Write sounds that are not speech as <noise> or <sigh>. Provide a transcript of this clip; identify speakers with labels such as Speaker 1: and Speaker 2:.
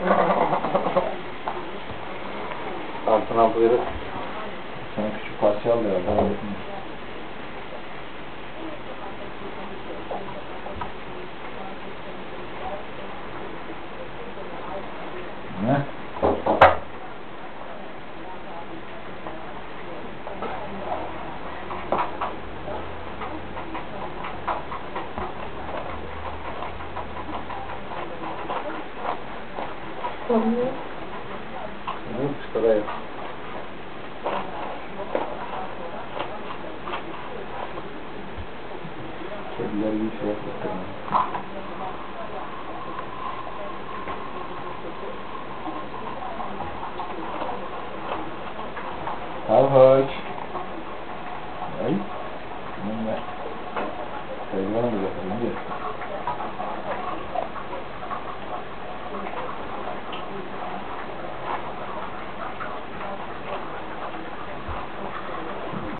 Speaker 1: <laughs> Altın altı
Speaker 2: Sana küçük parça al ya. Daha Ne?
Speaker 1: Угу,
Speaker 2: вторая. Для личного Avhut. Right? You.